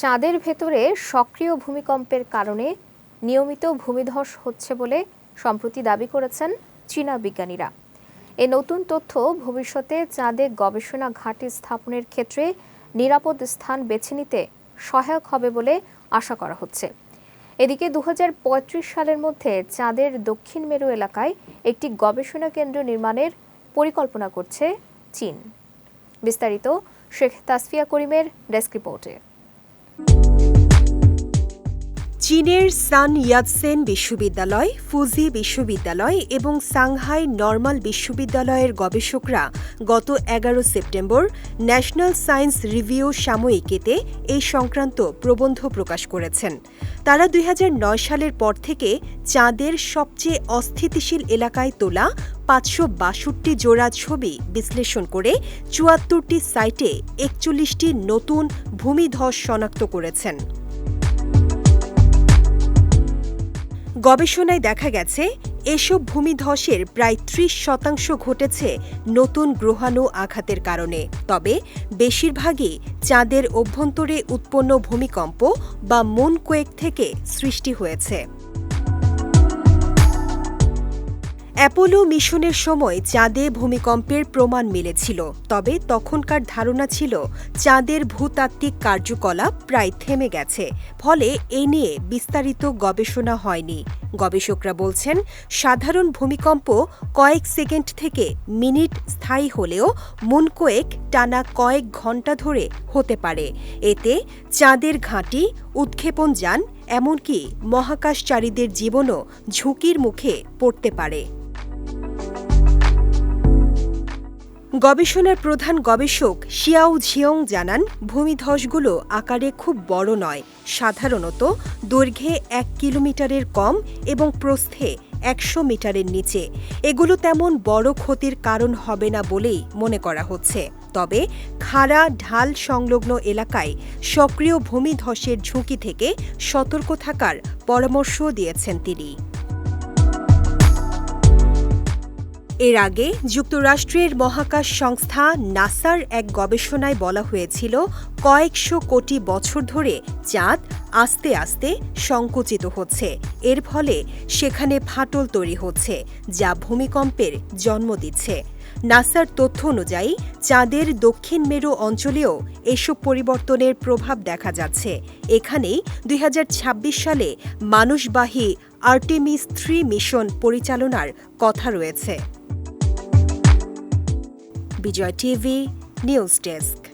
চাঁদের ভেতরে সক্রিয় ভূমিকম্পের কারণে নিয়মিত ভূমিধস হচ্ছে বলে সম্প্রতি দাবি করেছেন চীনা বিজ্ঞানীরা। এ নতুন তথ্য ভবিষ্যতে চাঁদে গবেষণা ঘাঁটি স্থাপনের ক্ষেত্রে নিরাপদ স্থান বেছে নিতে সহায়ক হবে বলে আশা করা হচ্ছে। এদিকে দু হাজার পঁয়ত্রিশ সালের মধ্যে চাঁদের দক্ষিণ মেরু এলাকায় একটি গবেষণা কেন্দ্র নির্মাণের পরিকল্পনা করছে চীন। বিস্তারিত শেখ তাসফিয়া করিমের ডেস্ক রিপোর্টে। Thank you চীনের সান ইয়াতসেন বিশ্ববিদ্যালয়, ফুজি বিশ্ববিদ্যালয় এবং সাংহাই নর্মাল বিশ্ববিদ্যালয়ের গবেষকরা গত এগারো সেপ্টেম্বর ন্যাশনাল সায়েন্স রিভিউ সাময়িকীতে এই সংক্রান্ত প্রবন্ধ প্রকাশ করেছেন। তারা দুই হাজার নয় সালের পর থেকে চাঁদের সবচেয়ে অস্থিতিশীল এলাকায় তোলা পাঁচশো বাষট্টি জোড়া ছবি বিশ্লেষণ করে চুয়াত্তরটি সাইটে একচল্লিশটি নতুন ভূমিধস শনাক্ত করেছেন। গবেষণায় দেখা গেছে, এসব ভূমিধসের প্রায় ত্রিশ শতাংশ ঘটেছে নতুন গ্রহাণু আঘাতের কারণে। তবে, বেশিরভাগই চাঁদের অভ্যন্তরে উৎপন্ন ভূমিকম্প বা মুনকোয়েক থেকে সৃষ্টি হয়েছে। অ্যাপোলো মিশনের সময় চাঁদে ভূমিকম্পের প্রমাণ মিলেছিল, তবে তখনকার ধারণা ছিল চাঁদের ভূতাত্ত্বিক কার্যকলাপ প্রায় থেমে গেছে, ফলে এ নিয়ে বিস্তারিত গবেষণা হয়নি। গবেষকরা বলছেন, সাধারণ ভূমিকম্প কয়েক সেকেন্ড থেকে মিনিট স্থায়ী হলেও মুনকোয়েক টানা কয়েক ঘণ্টা ধরে হতে পারে। এতে চাঁদের ঘাঁটি, উৎক্ষেপণ যান, এমনকি মহাকাশচারীদের জীবনও ঝুঁকির মুখে পড়তে পারে। গবেষণার প্রধান গবেষক শিয়াও ঝিয়ং জানান, ভূমিধসগুলো আকারে খুব বড় নয়। সাধারণত দৈর্ঘ্যে এক কিলোমিটারের কম এবং প্রস্থে একশো মিটারের নিচে। এগুলো তেমন বড় ক্ষতির কারণ হবে না বলেই মনে করা হচ্ছে। তবে খাড়া, ঢাল সংলগ্ন এলাকায় সক্রিয় ভূমিধসের ঝুঁকি থেকে সতর্ক থাকার পরামর্শও দিয়েছেন তিনি। এর আগে যুক্তরাষ্ট্রের মহাকাশ সংস্থা নাসার এক গবেষণায় বলা হয়েছিল, কয়েকশো কোটি বছর ধরে চাঁদ আস্তে আস্তে সংকুচিত হচ্ছে। এর ফলে সেখানে ফাটল তৈরি হচ্ছে, যা ভূমিকম্পের জন্ম দিচ্ছে। নাসার তথ্য অনুযায়ী, চাঁদের দক্ষিণ মেরু অঞ্চলেও এসব পরিবর্তনের প্রভাব দেখা যাচ্ছে। এখানেই দুই হাজার ছাব্বিশ সালে মানুষবাহী আর্টেমিস থ্রি মিশন পরিচালনার কথা রয়েছে। BJR TV, News Desk.